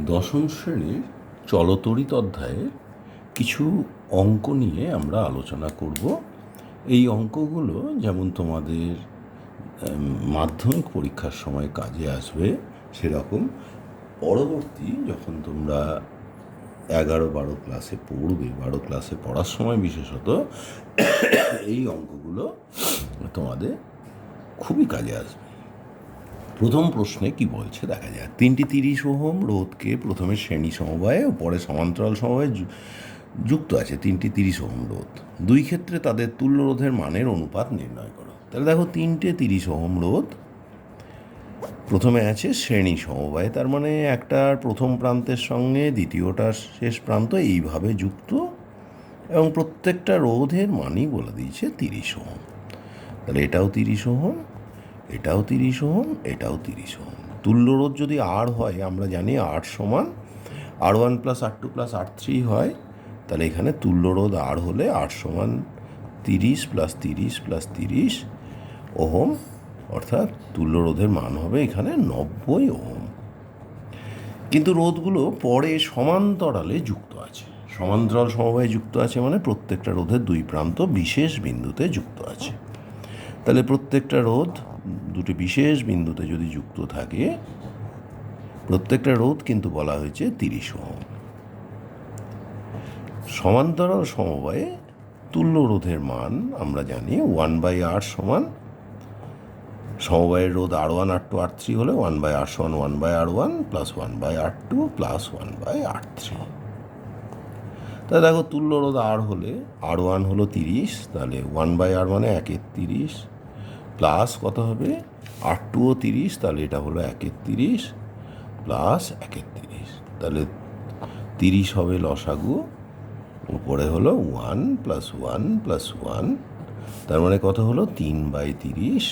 দশম শ্রেণির চলতরিত অধ্যায়ে কিছু অঙ্ক নিয়ে আমরা আলোচনা করব। এই অঙ্কগুলো যেমন তোমাদের মাধ্যমিক পরীক্ষার সময় কাজে আসবে সেরকম। পরবর্তী যখন তোমরা এগারো বারো ক্লাসে পড়বে, বারো ক্লাসে পড়ার সময় বিশেষত, এই অঙ্কগুলো তোমাদের খুবই কাজে আসবে। প্রথম প্রশ্নে কি বলছে? দেখা যাক। তিনটি তিরিশ ওহম, রোধকে প্রথমে শ্রেণি সমবায়ে ও পরে সমান্তরাল সমবায়ে যুক্ত আছে তিনটি তিরিশ ওহম রোধ। দুই ক্ষেত্রে তাদের তুল্য রোধের মানের অনুপাত নির্ণয় করো। তাহলে দেখো তিনটে তিরিশ ওহম রোধ প্রথমে আছে শ্রেণি সমবায়, তার মানে একটার প্রথম প্রান্তের সঙ্গে দ্বিতীয়টার শেষ প্রান্ত এইভাবে যুক্ত এবং প্রত্যেকটা রোধের মানই বলে দিয়েছে তিরিশ ওহম। তাহলে এটাও তিরিশ ওহম এটাও তিরিশ ওহম, এটাও তিরিশ ওহম। তুল্য রোধ যদি আর হয়, আমরা জানি আর সমান R one plus R two plus R three হয়, তাহলে এখানে তুল্য রোধ আর হলে আর সমান তিরিশ প্লাস তিরিশ প্লাস তিরিশ ওহম, অর্থাৎ তুল্য রোধের মান হবে এখানে নব্বই ওহম। কিন্তু রোধগুলো পরে সমান্তরালে যুক্ত আছে। সমান্তরাল সমবায়ে যুক্ত আছে মানে প্রত্যেকটা রোধের দুই প্রান্ত বিশেষ বিন্দুতে যুক্ত আছে। তাহলে প্রত্যেকটা রোধ দুটি বিশেষ বিন্দুতে যদি যুক্ত থাকে, প্রত্যেকটা রোধ কিন্তু বলা হয়েছে তিরিশ ওহম। সমান্তরাল সমবায়ে তুল্য রোধের মান আমরা জানি ওয়ান বাই আর সমান, সমবায়ের রোধ R one, R two, R three হলে ওয়ান বাই আর সমান one by R one plus one by R two plus one by R three. তাহলে দেখো তুল্য রোধ আর হলে আর ওয়ান হলো তিরিশ, তাহলে ওয়ান বাই আর মানে একের তিরিশ প্লাস কত হবে? আর টুও তিরিশ, তাহলে এটা হলো একের তিরিশ প্লাস একের তিরিশ তাহলে তিরিশ হবে লসাগু, উপরে হলো one plus one plus one তার মানে কত হলো? তিন বাই তিরিশ,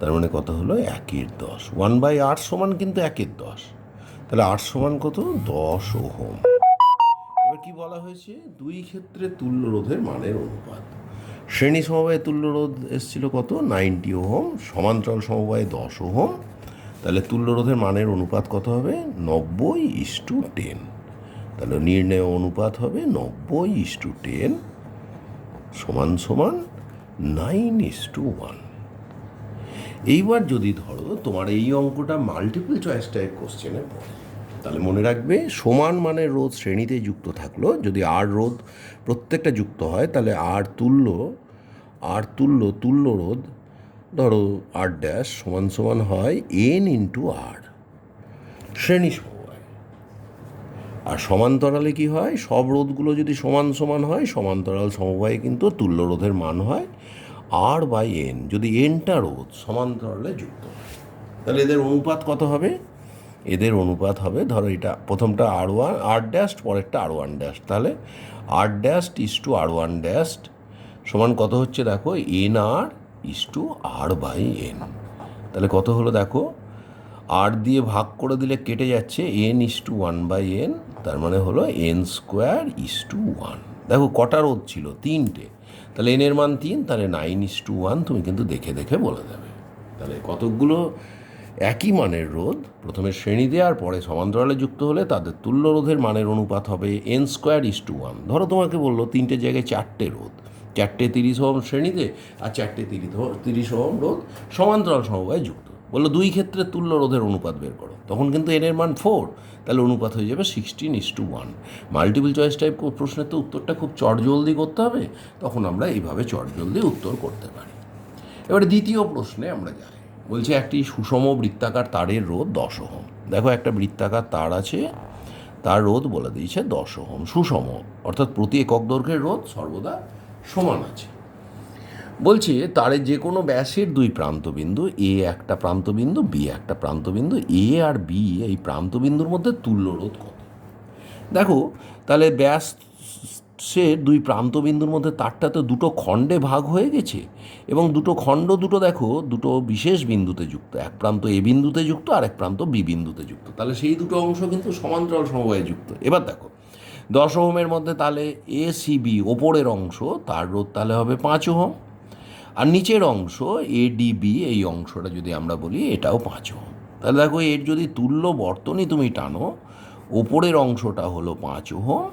তার মানে কত হলো? একের দশ। ওয়ান বাই আট সমান কিন্তু একের দশ। তাহলে আট সমান কত? দশ ওহম। এবার কি বলা হয়েছে? দুই ক্ষেত্রে তুল্য রোধের মানের অনুপাত। শ্রেণি সমবায়ে তুল্য রোধ এসেছিল কত? নাইনটি ওহম, সমান্তরাল সমবায়ে দশ ওহম। তাহলে তুল্য রোধের মানের অনুপাত কত হবে? নব্বই ইস টু টেন তাহলে নির্ণয় অনুপাত হবে নব্বই ইস টু টেন সমান সমান নাইন ইস টু ওয়ান এইবার যদি ধরো তোমার এই অঙ্কটা মাল্টিপল চয়েস টাইপ কোশ্চেনে পড়ে। তাহলে মনে রাখবে, সমান মানের রোধ শ্রেণীতে যুক্ত থাকল। যদি আর রোধ প্রত্যেকটা যুক্ত হয়, তাহলে আর তুল্য আর তুল্য তুল্য রোধ, ধরো আর ড্যাশ সমান সমান হয় এন ইন্টু আর শ্রেণি সমবায়। আর সমান্তরালে কি হয়? সব রোধগুলো যদি সমান সমান হয়, সমান্তরাল সমবায়ে কিন্তু তুল্য রোধের মান হয় আর বাই এন যদি এনটা রোধ সমান্তরালে যুক্ত হয়, তাহলে এদের অনুপাত কত হবে? এদের অনুপাত হবে, ধরো এটা প্রথমটা আর ওয়ান আর ড্যাস্ট পরেরটা আর ওয়ান ড্যাস্ট তাহলে আর ড্যাস্ট ইস টু আর ওয়ান ড্যাস্ট সমান কত হচ্ছে দেখো N R is to R by N তাহলে কত হলো দেখো আর দিয়ে ভাগ করে দিলে কেটে যাচ্ছে N is to one by N তার মানে হলো N square is to one দেখো কটা রোধ ছিল, তিনটে। তাহলে এনের মান তিন, তাহলে নাইন ইস টু ওয়ান তুমি কিন্তু দেখে দেখে বলে দেবে। তাহলে কতকগুলো একই মানের রোধ, প্রথমে শ্রেণি দেওয়ার পরে সমান্তরালে যুক্ত হলে তাদের তুল্য রোধের মানের অনুপাত হবে N square is to one ধরো তোমাকে বলল তিনটে জায়গায় চারটে রোধ, চারটে তিরিশ ওহম শ্রেণীতে আর চারটে তিরিশ তিরিশ ওহম রোধ সমান্তরাল সমবায় যুক্ত। বলল দুই ক্ষেত্রে তুল্য রোধের অনুপাত বের করো, তখন কিন্তু এনের মান ফোর তাহলে অনুপাত হয়ে যাবে sixteen is to one multiple choice type প্রশ্নের তো উত্তরটা খুব চটজলদি করতে হবে, তখন আমরা এইভাবে চটজলদি উত্তর করতে পারি। এবারে দ্বিতীয় প্রশ্নে আমরা যাই। বলছে একটি সুষম বৃত্তাকার তারের রোধ দশ ওহম। দেখো একটা বৃত্তাকার তার আছে, তার রোধ বলে দিয়েছে দশ ওহম, সুষম। অর্থাৎ প্রতি একক দৈর্ঘ্যের রোধ সর্বদা সমান আছে। বলছে তারের যে কোনো ব্যাসের দুই প্রান্তবিন্দু, এ একটা প্রান্তবিন্দু, বি একটা প্রান্তবিন্দু, এ আর বি এই প্রান্তবিন্দুর মধ্যে তুল্য রোধ কত? দেখো, তাহলে ব্যাস সে দুই প্রান্তবিন্দুর মধ্যে তারটা তো দুটো খণ্ডে ভাগ হয়ে গেছে এবং দুটো খণ্ড দুটো দেখো, দুটো বিশেষ বিন্দুতে যুক্ত। এক প্রান্ত এ বিন্দুতে যুক্ত আর এক প্রান্ত বি বিন্দুতে যুক্ত। তাহলে সেই দুটো অংশ কিন্তু সমান্তরাল সমবায়ে যুক্ত। এবার দেখো দশ ওহমের মধ্যে তাহলে এ, সি, বি ওপরের অংশ, তার রোধ তাহলে হবে পাঁচ ওহম। আর নিচের অংশ, এ এডিবি এই অংশটা যদি আমরা বলি, এটাও পাঁচ ওহম। তাহলে দেখো, এর যদি তুল্য বর্তনী তুমি টানো, ওপরের অংশটা হলো পাঁচ ওহম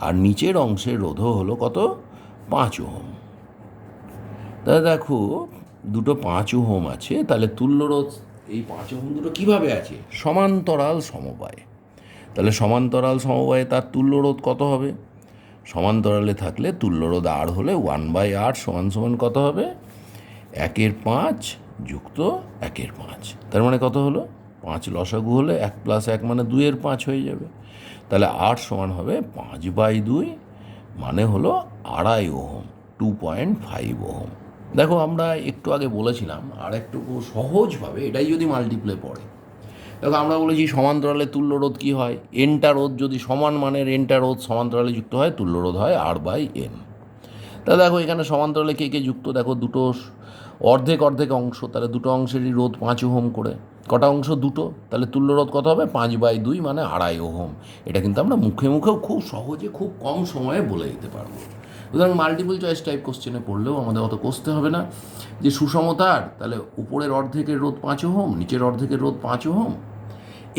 আর নিচের অংশের রোধও হলো কত? পাঁচ ওহম। তাহলে দেখো, দুটো পাঁচ ওহম আছে, তাহলে তুল্য রোধ, এই পাঁচ ওহম দুটো কীভাবে আছে? সমান্তরাল সমবায়। তাহলে সমান্তরাল সমবায়ে তার তুল্য রোধ কত হবে? সমান্তরালে থাকলে তুল্য রোধ আর হলে ওয়ান বাই আর সমান সমান কত হবে? একের পাঁচ যুক্ত একের পাঁচ। তার মানে কত হলো? পাঁচ লসাগু হলে এক প্লাস এক মানে দুইয়ের পাঁচ হয়ে যাবে। তাহলে আট সমান হবে পাঁচ বাই দুই মানে হলো আড়াই ohm two point five ohm. দেখো আমরা একটু আগে বলেছিলাম, আর একটু সহজভাবে এটাই যদি মাল্টিপ্লে পড়ে। দেখো আমরা বলেছি সমান্তরালে তুল্য রোধ কী হয়? এনটা রোধ যদি সমান মানের এনটা রোধ সমান্তরালে যুক্ত হয়, তুল্য রোধ হয় আর বাই এন তা দেখো এখানে সমান্তরালে কে কে যুক্ত? দেখো দুটো অর্ধেক অর্ধেক অংশ, তাহলে দুটো অংশেরই রোধ পাঁচ ওহম করে। কটা অংশ দুটো, তাহলে তুল্য রোধ কত হবে? পাঁচ বাই দুই মানে আড়াই ওহম। এটা কিন্তু আমরা মুখে মুখেও খুব সহজে খুব কম সময়ে বলে দিতে পারব। সুতরাং মাল্টিপল চয়েস টাইপ কোশ্চেনে পড়লেও আমাদের অত কষতে হবে না। যে সুষমতার তাহলে উপরের অর্ধেকের রোধ পাঁচ ওহম, নিচের অর্ধেকের রোধ পাঁচ ওহম।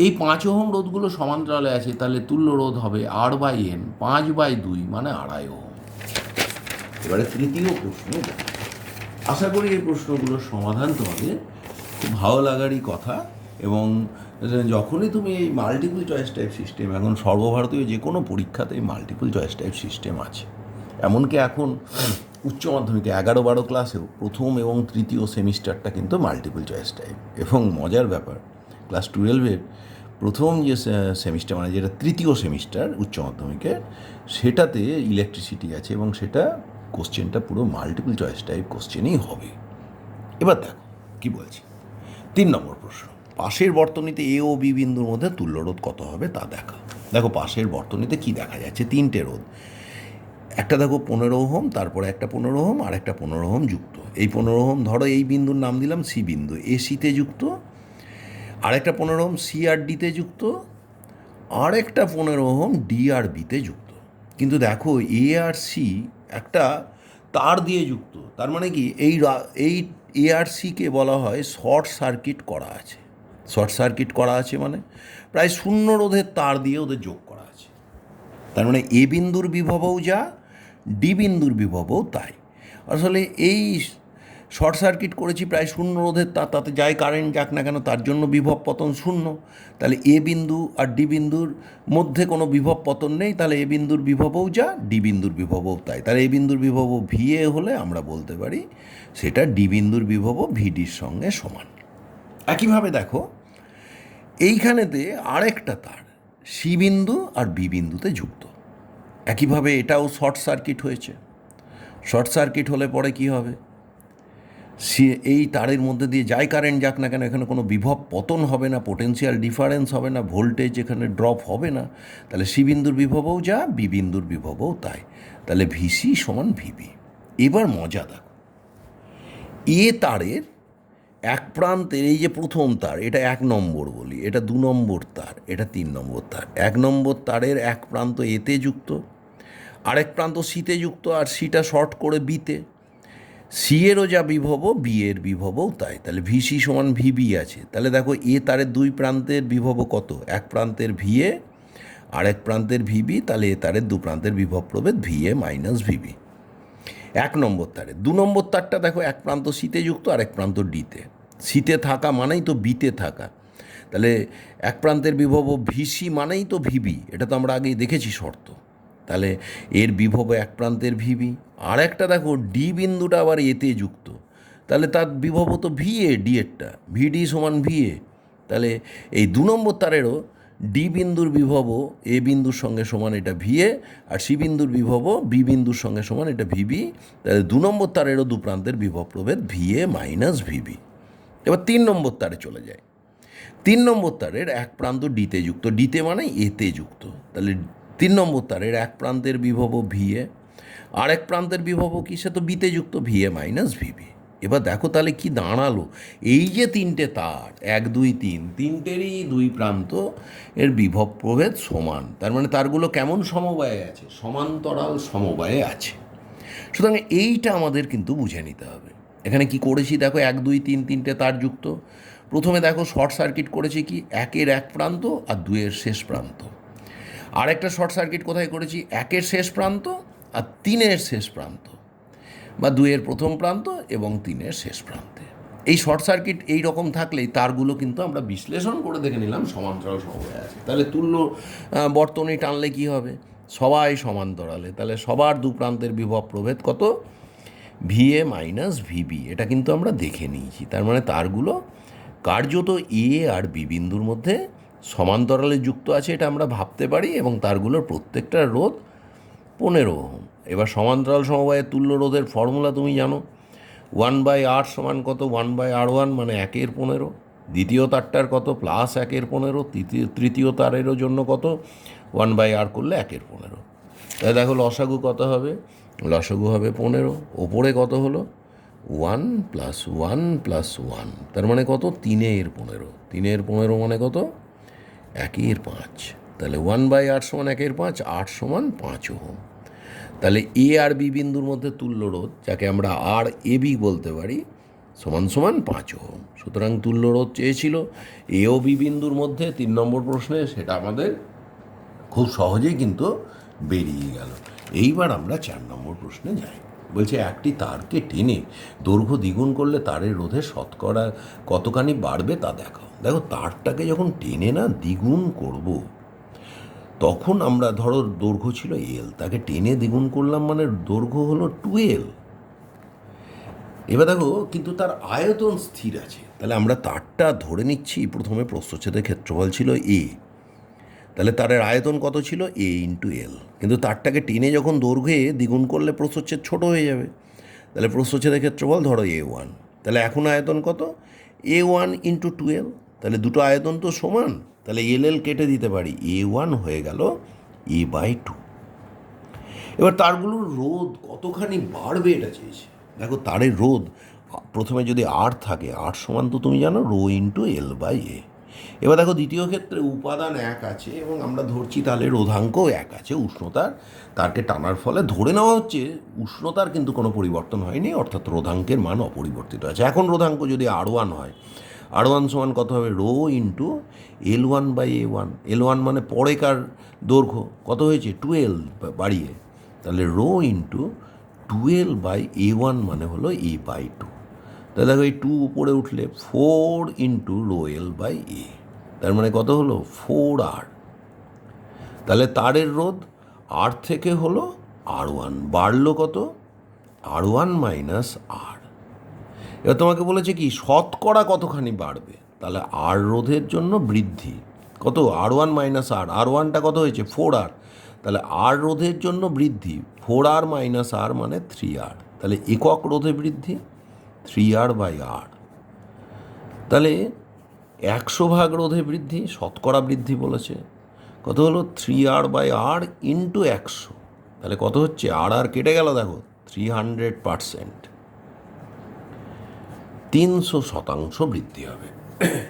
এই পাঁচ ওহম রোধগুলো সমান্তরালে আছে, তাহলে তুল্য রোধ হবে আর বাই এন পাঁচ বাই দুই মানে আড়াই ওহম। এবারে তৃতীয় প্রশ্ন আশা করি এই প্রশ্নগুলোর সমাধান তোমাদের ভালো লাগারই কথা এবং যখনই তুমি এই মাল্টিপল চয়েস টাইপ সিস্টেম এখন সর্বভারতীয় যে কোনো পরীক্ষাতেই মাল্টিপল চয়েস টাইপ সিস্টেম আছে। এমনকি এখন উচ্চ মাধ্যমিকে এগারো বারো ক্লাসেও প্রথম এবং তৃতীয় সেমিস্টারটা কিন্তু মাল্টিপল চয়েস টাইপ এবং মজার ব্যাপার ক্লাস টুয়েলভের প্রথম যে সেমিস্টার মানে যেটা তৃতীয় সেমিস্টার উচ্চ মাধ্যমিকের সেটাতে ইলেকট্রিসিটি আছে এবং সেটা কোশ্চেনটা পুরো মাল্টিপল চয়েস টাইপ কোশ্চেনই হবে। এবার দেখো, কি বলছি? তিন নম্বর প্রশ্ন, পাশের বর্তনীতে এ ও বি বিন্দুর মধ্যে তুল্যরোধ কত হবে তা দেখা। দেখো পাশের বর্তনীতে কি দেখা যাচ্ছে? তিনটে রোধ। একটা দেখো পনেরো ওহম, তারপরে একটা পনেরো ওহম, আর একটা পনেরো ওহম যুক্ত। এই পনেরো ওহম ধরো এই বিন্দুর নাম দিলাম সি বিন্দু। এ সিতে যুক্ত আরেকটা পনেরো ওহম সি আর ডিতে যুক্ত, আর একটা পনেরো ওহম ডি আর বিতে যুক্ত। কিন্তু দেখো এ আর সি একটা তার দিয়ে যুক্ত। তার মানে কি? এই এই এআরসিকে আর সিকে বলা হয় শর্ট সার্কিট করা আছে। শর্ট সার্কিট করা আছে মানে? প্রায় শূন্য রোধের তার দিয়ে ওদের যোগ করা আছে। তার মানে এ বিন্দুর বিভবও যা ডি বিন্দুর বিভবও তাই। আসলে এই শর্ট সার্কিট করেছি প্রায় শূন্য রোধের তার তাতে যাই কারেন্ট যাক না কেন, তার জন্য বিভব পতন শূন্য। তাহলে এ বিন্দু আর ডি বিন্দুর মধ্যে কোনো বিভব পতন নেই, তাহলে এ বিন্দুর বিভবও যা, ডি বিন্দুর বিভবও তাই। তাহলে এ বিন্দুর বিভব এ হলে আমরা বলতে পারি সেটা ডি বিন্দুর বিভব ভিডির সঙ্গে সমান। একইভাবে দেখো, এইখানেতে আরেকটা তার সি বিন্দু আর বি বিন্দুতে যুক্ত। একইভাবে এটাও শর্ট সার্কিট হয়েছে। শর্ট সার্কিট হলে পরে কি হবে? সে এই তারের মধ্যে দিয়ে যাই কারেন্ট যাক না কেন, এখানে কোনো বিভব পতন হবে না পোটেন্সিয়াল ডিফারেন্স হবে না ভোল্টেজ এখানে ড্রপ হবে না। তাহলে সি বিন্দুর বিভবও যা বি বিন্দুর বিভবও তাই। তাহলে ভিসি সমান ভিবি এবার মজা দেখো। এ তারের এক প্রান্তের, এই যে প্রথম তার, এটা এক নম্বর বলি, এটা দু নম্বর তার, এটা তিন নম্বর তার। এক নম্বর তারের এক প্রান্ত এতে যুক্ত, আরেক প্রান্ত সিতে যুক্ত, আর সিটা শর্ট করে বিতে সি এরও যা বিভব বি এর বিভবও তাই। তাহলে ভিসি সমান ভিবি আছে। তাহলে দেখো, এ তারের দুই প্রান্তের বিভব কত? এক প্রান্তের ভিএ আর এক প্রান্তের ভিবি, তাহলে এ তারের দু প্রান্তের বিভব প্রভেদ ভিএ মাইনাস ভিবি। এক নম্বর তারে। দু নম্বর তারটা দেখো, এক প্রান্ত সিতে যুক্ত আর এক প্রান্ত ডিতে। সিতে থাকা মানেই তো বিতে থাকা। তাহলে এক প্রান্তের বিভব ভিসি মানেই তো ভিবি। এটা তো আমরা আগেই দেখেছি শর্ত। তাহলে এর বিভব এক প্রান্তের ভিবি আর একটা দেখো ডি বিন্দুটা আবার এতে যুক্ত। তাহলে তার বিভব তো ভি এ ডি এরটা ভিডি সমান ভি এ তাহলে এই দু নম্বর তারেরও ডি বিন্দুর বিভব এ বিন্দুর সঙ্গে সমান এটা ভিএ আর সি বিন্দুর বিভব বি বিন্দুর সঙ্গে সমান এটা ভিবি তাহলে দু নম্বর তারেরও দু প্রান্তের বিভব প্রভেদ ভিএ মাইনাস ভিবি এবার তিন নম্বর তারে চলে যায়। তিন নম্বর তারের এক প্রান্ত ডিতে যুক্ত। ডিতে মানে এতে যুক্ত। তাহলে তিন নম্বর তারের এক প্রান্তের বিভব ভিএ, আর এক প্রান্তের বিভব কি? সে তো বিতে যুক্ত ভিএ মাইনাস ভিবি। এবার দেখো তাহলে কি দাঁড়াল? এই যে তিনটে তার, এক, দুই, তিন, তিনটেরই দুই প্রান্ত এর বিভব প্রভেদ সমান। তার মানে তারগুলো কেমন সমবায়ে আছে? সমান্তরাল সমবায়ে আছে। সুতরাং এইটা আমাদের কিন্তু বুঝে নিতে হবে। এখানে কি করেছি? দেখো এক, দুই, তিন, তিনটে তার যুক্ত। প্রথমে দেখো শর্ট সার্কিট করেছি কি? একের এক প্রান্ত আর দুয়ের শেষ প্রান্ত। আর একটা শর্ট সার্কিট কোথায় করেছি? একের শেষ প্রান্ত আর তিনের শেষ প্রান্ত। বা দুয়ের প্রথম প্রান্ত এবং তিনের শেষ প্রান্তে। এই শর্ট সার্কিট এই রকম থাকলেই তারগুলো কিন্তু আমরা বিশ্লেষণ করে দেখে নিলাম, সমান্তরাল সমবায় আছে। তাহলে তুল্য বর্তনী টানলে কি হবে? সবাই সমান্তরালে তাহলে সবার দু প্রান্তের বিভব প্রভেদ কত? VA minus VB. এটা কিন্তু আমরা দেখে নিয়েছি। তার মানে তারগুলো কার্যত এ আর বি বিন্দুর মধ্যে সমান্তরালে যুক্ত আছে এটা আমরা ভাবতে পারি এবং তারগুলোর প্রত্যেকটার রোধ পনেরো ওহম। এবার সমান্তরাল সমবায়ের তুল্য রোধের ফর্মুলা তুমি জানো। ওয়ান বাই আর সমান কত? ওয়ান বাই আর ওয়ান মানে একের পনেরো। দ্বিতীয় তারটার কত? প্লাস একের পনেরো। তৃতীয় তৃতীয় তারেরও জন্য কত? ওয়ান বাই আর করলে একের পনেরো। তাহলে দেখো লসাগু কত হবে? লসাগু হবে পনেরো। ওপরে কত হলো? One plus one plus one. তার মানে কত? তিনের পনেরো। তিনের পনেরো মানে কত? একের পাঁচ। তাহলে ওয়ান বাই আট সমান একের পাঁচ, আট সমান পাঁচ ওহম। তাহলে এ আর বি বিন্দুর মধ্যে তুল্য রোধ যাকে আমরা আর এ বি বলতে পারি, সমান সমান পাঁচ ওহম। সুতরাং তুল্য রোধ চেয়েছিল এ ও বি বিন্দুর মধ্যে তিন নম্বর প্রশ্নে, সেটা আমাদের খুব সহজেই কিন্তু বেরিয়ে গেল। এইবার আমরা চার নম্বর প্রশ্নে যাই। বলছে, একটি তারকে টেনে দৈর্ঘ্য দ্বিগুণ করলে তারের রোধে শতকরা কতখানি বাড়বে তা দেখাও। দেখো, তারটাকে যখন টেনে না দ্বিগুণ করব, তখন আমরা ধরো দৈর্ঘ্য ছিল এল তাকে টেনে দ্বিগুণ করলাম মানে দৈর্ঘ্য হলো টু এল এবার দেখো, কিন্তু তার আয়তন স্থির আছে, তাহলে আমরা তারটা ধরে নিচ্ছি, প্রথমে প্রস্থচ্ছেদের ক্ষেত্রফল ছিল এ তাহলে তারের আয়তন কত ছিল? এ ইন্টু এল কিন্তু তারটাকে টেনে যখন দৈর্ঘ্যে দ্বিগুণ করলে প্রস্থচ্ছেদ ছোট হয়ে যাবে। তাহলে প্রস্থচ্ছেদের ক্ষেত্রফল ধরো এ ওয়ান তাহলে এখন আয়তন কত? এ ওয়ান ইন্টু টুয়েলভ তাহলে দুটো আয়তন তো সমান। তাহলে এল এল কেটে দিতে পারি। এ ওয়ান হয়ে গেল এ বাই টু এবার তারগুলোর রোদ কতখানি বাড়বে এটা চেয়েছে? দেখো তারের রোদ প্রথমে যদি আর থাকে আর সমান তো তুমি জানো rho into L by A এবার দেখো দ্বিতীয় ক্ষেত্রে উপাদান এক আছে এবং আমরা ধরছি তাহলে রোধাঙ্ক এক আছে, উষ্ণতার। তারকে টানার ফলে ধরে নেওয়া হচ্ছে উষ্ণতার কিন্তু কোনো পরিবর্তন হয়নি, অর্থাৎ রোধাঙ্কের মান অপরিবর্তিত আছে। এখন রোধাঙ্ক যদি আর ওয়ান হয় আর ওয়ান সমান কত হবে? Rho into L one by A one L one মানে পরেকার দৈর্ঘ্য। কত হয়েছে? টুয়েলভ বাড়িয়ে। তাহলে rho into twelve by A one মানে হলো এ বাই টু তাহলে দেখো, এই টু উপরে উঠলে four into rho L by A তার মানে কত হলো? ফোর আর তাহলে তারের রোধ আর থেকে হলো আর ওয়ান বাড়লো কত? আর ওয়ান মাইনাস আর এবার তোমাকে বলেছে কি, শতকরা কতখানি বাড়বে? তাহলে আর রোধের জন্য বৃদ্ধি। কত? আর ওয়ান মাইনাস আর আর ওয়ানটা কত হয়েছে? ফোর আর তাহলে আর রোধের জন্য বৃদ্ধি। ফোর আর মাইনাস আর মানে থ্রি আর তাহলে একক রোধে বৃদ্ধি। থ্রি আর বাই আর তাহলে একশো ভাগ রোধে বৃদ্ধি, শতকরা বৃদ্ধি বলেছে। কত হলো? Three R by R into একশো। তাহলে কত হচ্ছে? আর আর কেটে গেল দেখো থ্রি হান্ড্রেড পারসেন্ট তিনশো শতাংশ বৃদ্ধি হবে।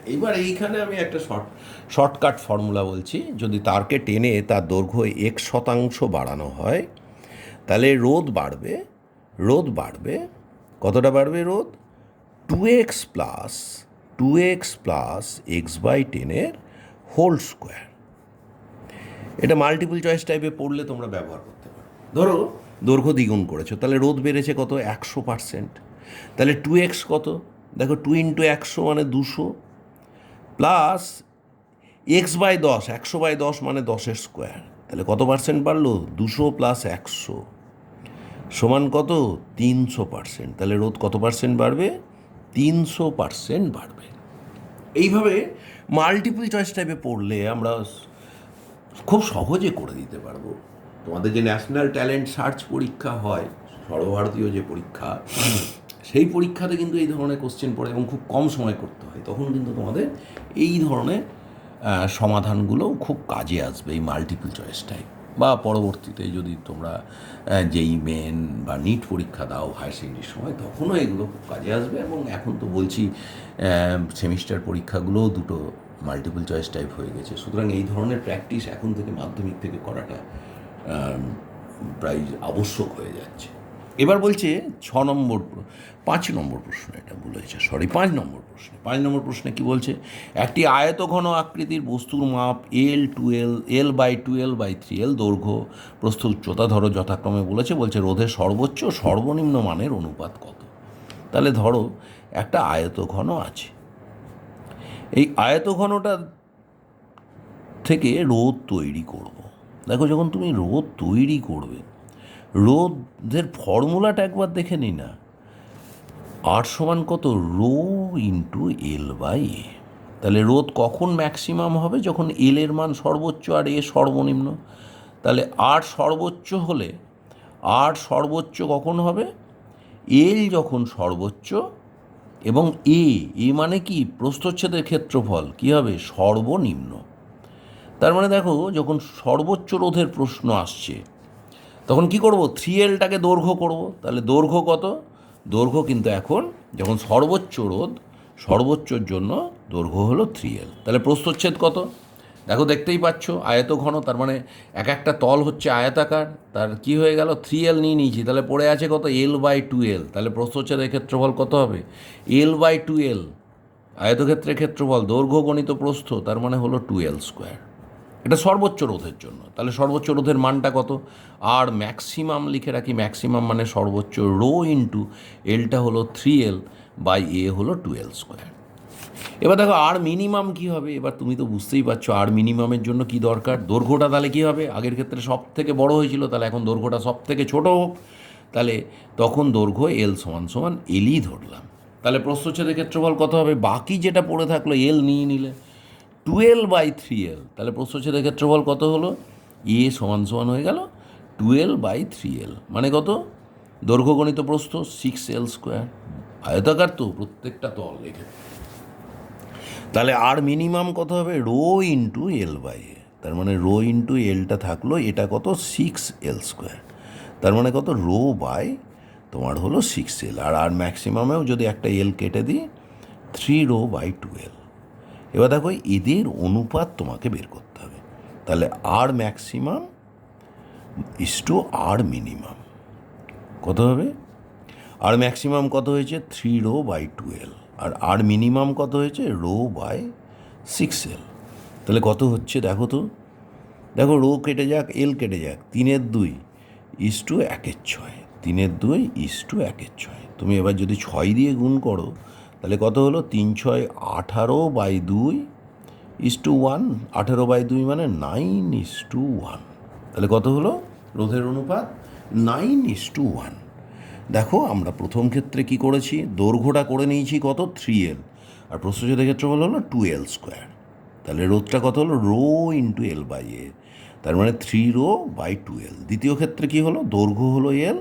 এইবার এইখানে আমি একটা শর্ট শর্টকাট ফর্মুলা বলছি। যদি তারকে টেনে তার দৈর্ঘ্য এক শতাংশ বাড়ানো হয়, তাহলে রোদ বাড়বে রোদ বাড়বে কতটা বাড়বে রোদ two X plus two X plus X by টেনের হোল স্কোয়ার এটা মাল্টিপল চয়েস টাইপে পড়লে তোমরা ব্যবহার করতে পারো। ধরো, দৈর্ঘ্য দ্বিগুণ করেছ, তাহলে রোদ বেড়েছে কত? একশো পার্সেন্ট তাহলে টু এক্স কত? দেখো টু ইন্টু একশো মানে দুশো প্লাস এক্স বাই দশ, একশো বাই দশ মানে দশের স্কোয়ার তাহলে কত পার্সেন্ট বাড়লো? দুশো প্লাস একশো। সমান কত? তিনশো পার্সেন্ট। তাহলে রোদ কত পার্সেন্ট বাড়বে? তিনশো পার্সেন্ট বাড়বে। এইভাবে মাল্টিপল চয়েস টাইপে পড়লে আমরা খুব সহজে করে দিতে পারব। তোমাদের যে ন্যাশনাল ট্যালেন্ট সার্চ পরীক্ষা হয়, সর্বভারতীয় যে পরীক্ষা, সেই পরীক্ষাতে কিন্তু এই ধরনের কোশ্চেন পড়ে এবং খুব কম সময় করতে হয়। তখন কিন্তু তোমাদের এই ধরনের সমাধানগুলো খুব কাজে আসবে এই মাল্টিপল চয়েস টাইপ বা পরবর্তীতে যদি তোমরা যেই মেন বা নিট পরীক্ষা দাও হায়ার সেকেন্ডারির সময়, তখনও এগুলো কাজে আসবে এবং এখন তো বলছি সেমিস্টার পরীক্ষাগুলোও দুটো মাল্টিপল চয়েস টাইপ হয়ে গেছে। সুতরাং এই ধরনের প্র্যাকটিস এখন থেকে মাধ্যমিক থেকে করাটা প্রায় আবশ্যক হয়ে যাচ্ছে। এবার বলছে ছ নম্বর পাঁচ নম্বর প্রশ্ন এটা বলেছে সরি পাঁচ নম্বর প্রশ্ন। পাঁচ নম্বর প্রশ্নে কি বলছে? একটি আয়তঘন আকৃতির বস্তুর মাপ L twelve L by twelve by three L দৈর্ঘ্য। প্রস্থ উচ্চতা ধরো, যথাক্রমে বলেছে, বলছে রোধের সর্বোচ্চ সর্বনিম্ন মানের অনুপাত কত? তাহলে ধরো একটা আয়তঘন আছে। এই আয়তঘনটা থেকে রোদ তৈরি করব। দেখো যখন তুমি রোদ তৈরি করবে রোদের ফর্মুলাটা একবার দেখে নিই না। আর সমান কত? Rho into L by A তাহলে রোদ কখন ম্যাক্সিমাম হবে? যখন এল এর মান সর্বোচ্চ আর এ সর্বনিম্ন। তাহলে আর সর্বোচ্চ হলে আর সর্বোচ্চ কখন হবে? এল যখন সর্বোচ্চ এবং এ এ মানে কি? প্রস্থচ্ছেদের ক্ষেত্রফল। কী হবে? সর্বনিম্ন। তার মানে দেখো, যখন সর্বোচ্চ রোধের প্রশ্ন আসছে তখন কি করব? থ্রি এলটাকে দৈর্ঘ্য করব। তাহলে দৈর্ঘ্য কত? দৈর্ঘ্য কিন্তু এখন যখন সর্বোচ্চ রোধ, সর্বোচ্চর জন্য দৈর্ঘ্য হলো থ্রি এল তাহলে প্রস্থচ্ছেদ কত? দেখো, দেখতেই পাচ্ছ আয়ত ঘন তার মানে এক একটা তল হচ্ছে আয়তাকার। তার কি হয়ে গেল? থ্রি এল নিয়ে নিয়েছি। তাহলে পড়ে আছে কত? এল বাই টু এল তাহলে প্রস্থচ্ছেদের ক্ষেত্রফল কত হবে? এল বাই টু এল আয়তক্ষেত্রের ক্ষেত্রফল, দৈর্ঘ্য গণিত প্রস্থ, তার মানে হলো টু এল স্কোয়ার এটা সর্বোচ্চ রোধের জন্য। তাহলে সর্বোচ্চ রোধের মানটা কত? আর ম্যাক্সিমাম লিখে রাখি, ম্যাক্সিমাম মানে সর্বোচ্চ রো ইন্টু এলটা হলো থ্রি এল বাই এ হলো টু এল স্কোয়ার। এবার দেখো, আর মিনিমাম কি হবে? এবার তুমি তো বুঝতেই পারছ, আর মিনিমামের জন্য কি দরকার? দৈর্ঘ্যটা তাহলে কি হবে? আগের ক্ষেত্রে সব থেকে বড় হয়েছিল, তাহলে এখন দৈর্ঘ্যটা সব থেকে ছোট হোক। তাহলে তখন দৈর্ঘ্য এল সমান সমান এলই ধরলাম। তাহলে প্রস্থচ্ছেদের ক্ষেত্রফল কত হবে? বাকি যেটা পড়ে থাকল এল নিয়ে নিলে। টুয়েলভ বাই থ্রি এল তাহলে প্রস্থচ্ছেদের ক্ষেত্রফল কত হলো? এ সমান সমান হয়ে গেল টুয়েলভ বাই থ্রি এল মানে কত? দৈর্ঘ্য গণিত প্রস্থ সিক্স এল স্কোয়ার আয়তাকার তো, প্রত্যেকটা তল রেখে তাহলে আর মিনিমাম কত হবে? Rho into L by A তার মানে রো ইন্টু এলটা থাকল, এটা কত? সিক্স এল স্কোয়ার তার মানে কত? রো বাই তোমার হলো সিক্স এল আর আর ম্যাক্সিমামেও যদি একটা এল কেটে দিই থ্রি রো বাই টুয়েলভ এবার দেখো, এদের অনুপাত তোমাকে বের করতে হবে। তাহলে R maximum is to R minimum কত হবে? আর ম্যাক্সিমাম কত হয়েছে? Three rho by twelve R R minimum কত হয়েছে? রো বাই সিক্স এল তাহলে কত হচ্ছে দেখো তো? দেখো রো কেটে যাক এল কেটে যাক, তিনের দুই ইস টু একের ছয়। তিনের দুই ইস টু একের ছয়। তুমি এবার যদি ছয় দিয়ে গুণ করো তাহলে কত হলো? তিন ছয় আঠারো বাই দুই ইস টু ওয়ান। আঠেরো বাই দুই মানে নাইন ইস টু ওয়ান। তাহলে কত হলো? রোধের অনুপাত নাইন ইস টু ওয়ান। দেখো, আমরা প্রথম ক্ষেত্রে কি করেছি? দৈর্ঘ্যটা করে নিয়েছি কত? Three L. আর প্রস্থচ্ছেদের ক্ষেত্রফল হলো টু এল স্কোয়ার। তাহলে রোধটা কত হলো? Rho into L by A. তার মানে three rho by two L. দ্বিতীয় ক্ষেত্রে কি হলো? দৈর্ঘ্য হলো এল।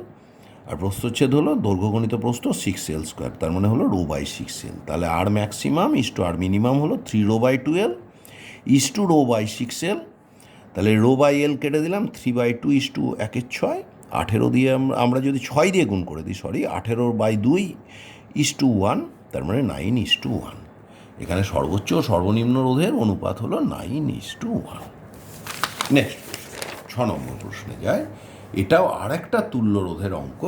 আর প্রস্থচ্ছেদ হলো দৈর্ঘ্যগণিত প্রস্থ সিক্স এল স্কোয়ার তার মানে হলো রো বাই সিক্স এল তাহলে R maximum is to R minimum হলো three rho by two L is to rho by six L তাহলে রো বাই এল কেটে দিলাম three by two is to একের ছয়, আঠেরো দিয়ে আমরা যদি ছয় দিয়ে গুণ করে দিই সরি আঠেরো বাই দুই ইস টু ওয়ান তার মানে নাইন ইস টু ওয়ান এখানে সর্বোচ্চ ও সর্বনিম্ন রোধের অনুপাত হলো nine is to one next ছ নম্বর প্রশ্নে যায় এটাও আর একটা তুল্য রোধের অঙ্ক।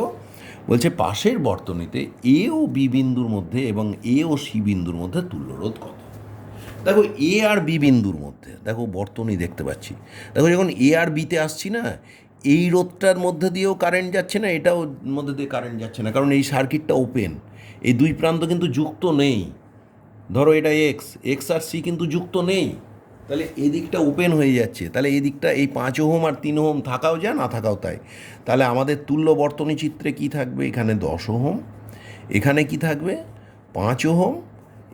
বলছে পাশের বর্তনীতে এ ও বি বিন্দুর মধ্যে এবং এ ও সি বিন্দুর মধ্যে তুল্য রোধ কত? দেখো এ আর বি বিন্দুর মধ্যে, দেখো বর্তনী দেখতে পাচ্ছি। দেখো যখন এ আর বিতে আসছি না, এই রোধটার মধ্যে দিয়েও কারেন্ট যাচ্ছে না, এটাও মধ্যে দিয়ে কারেন্ট যাচ্ছে না, কারণ এই সার্কিটটা ওপেন এই দুই প্রান্ত কিন্তু যুক্ত নেই। ধরো এটা এক্স এক্স আর সি কিন্তু যুক্ত নেই। তাহলে এদিকটা ওপেন হয়ে যাচ্ছে। তাহলে এদিকটা এই পাঁচ ওহম আর তিন ওহম থাকাও যায়, না থাকাও তাই? তাহলে আমাদের তুল্য বর্তনী চিত্রে কি থাকবে? এখানে দশ ওহম, এখানে কি থাকবে? পাঁচ ওহম,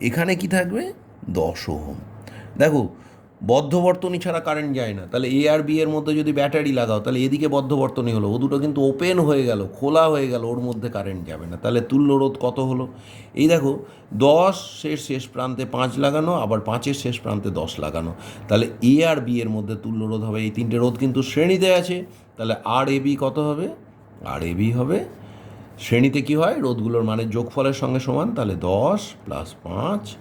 এখানে কি থাকবে? দশ ওহম। দেখো বদ্ধবর্তনী ছাড়া কারেন্ট যায় না। তাহলে এ আর বি এর মধ্যে যদি ব্যাটারি লাগাও, তাহলে এদিকে বদ্ধবর্তনী হলো। ও দুটো কিন্তু ওপেন হয়ে গেল, খোলা হয়ে গেল, ওর মধ্যে কারেন্ট যাবে না। তাহলে তুল্য রোধ কত হলো? এই দেখো দশ শেষ শেষ প্রান্তে পাঁচ লাগানো, আবার পাঁচের শেষ প্রান্তে দশ লাগানো। তাহলে এ আর বি এর মধ্যে তুল্য রোধ হবে। এই তিনটে রোধ কিন্তু শ্রেণীতে আছে। তাহলে আর এ বি কত হবে? আর এ বি হবে। শ্রেণীতে কি হয়? রোধগুলোর মানে যোগফলের সঙ্গে সমান। তাহলে দশ প্লাস পাঁচ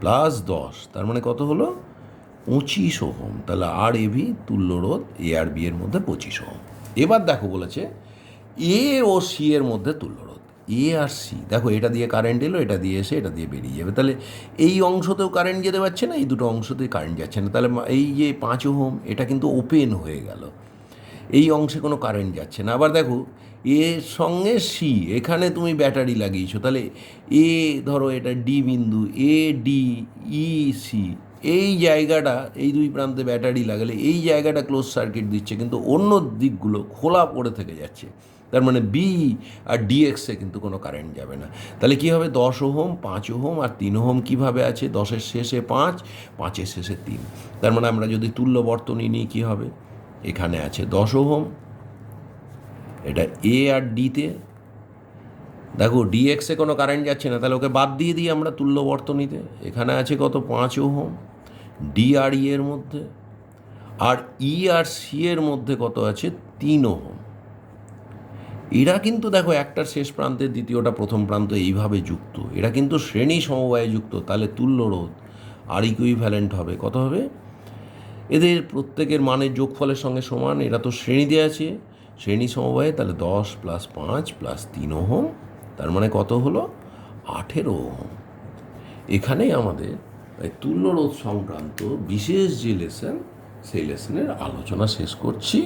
প্লাস দশ। তার মানে কত হলো? পঁচিশ ওহম। তাহলে আর এভি তুল্য রোধ এ আর বি এর মধ্যে পঁচিশ ওহম। এবার দেখো বলেছে এ ও সি এর মধ্যে তুল্যরোধ এ আর সি দেখো এটা দিয়ে কারেন্ট এলো, এটা দিয়ে এসে এটা দিয়ে বেরিয়ে যাবে। তাহলে এই অংশতেও কারেন্ট যেতে পারছে না, এই দুটো অংশতেই কারেন্ট যাচ্ছে না। তাহলে এই যে পাঁচ ওহম, এটা কিন্তু ওপেন হয়ে গেল। এই অংশে কোনো কারেন্ট যাচ্ছে না। আবার দেখো এর সঙ্গে সি এখানে তুমি ব্যাটারি লাগিয়েছো। তাহলে এ ধরো এটা ডি বিন্দু এ ডি ই সি এই জায়গাটা, এই দুই প্রান্তে ব্যাটারি লাগালে এই জায়গাটা ক্লোজ সার্কিট দিচ্ছে, কিন্তু অন্য দিকগুলো খোলা পড়ে থেকে যাচ্ছে। তার মানে বি আর ডিএক্সে কিন্তু কোনো কারেন্ট যাবে না। তাহলে কী হবে? দশ ওহম, পাঁচ ওহম আর তিন ওহম কীভাবে আছে? দশের শেষে পাঁচ, পাঁচের শেষে তিন। তার মানে আমরা যদি তুল্য বর্তনী নিই, কী হবে? এখানে আছে দশ ওহম। এটা এ আর ডিতে দেখো ডিএক্সে কোনো কারেন্ট যাচ্ছে না, তাহলে ওকে বাদ দিয়ে দিই আমরা তুল্য বর্তনীতে। এখানে আছে কত? পাঁচ ওহম। ডি আর ই এর মধ্যে আর ই আর সি এর মধ্যে কত আছে? তিন ওহম। এরা কিন্তু দেখো একটার শেষ প্রান্তে, দ্বিতীয়টা প্রথম প্রান্ত এইভাবে যুক্ত। এরা কিন্তু শ্রেণি সমবায়ে যুক্ত। তাহলে তুল্য রোধ আর ইকুইভ্যালেন্ট হবে। কত হবে? এদের প্রত্যেকের মানের যোগফলের সঙ্গে সমান। এরা তো শ্রেণীতে আছে। শ্রেণি সমবায়ে তাহলে দশ প্লাস পাঁচ প্লাস তিন ওহম, তার মানে কত হলো? আঠেরো ওহম। এখানেই আমাদের এই তুল্যরোধ সংক্রান্ত বিশেষ যে লেসন সেই লেসনের আলোচনা শেষ করছি।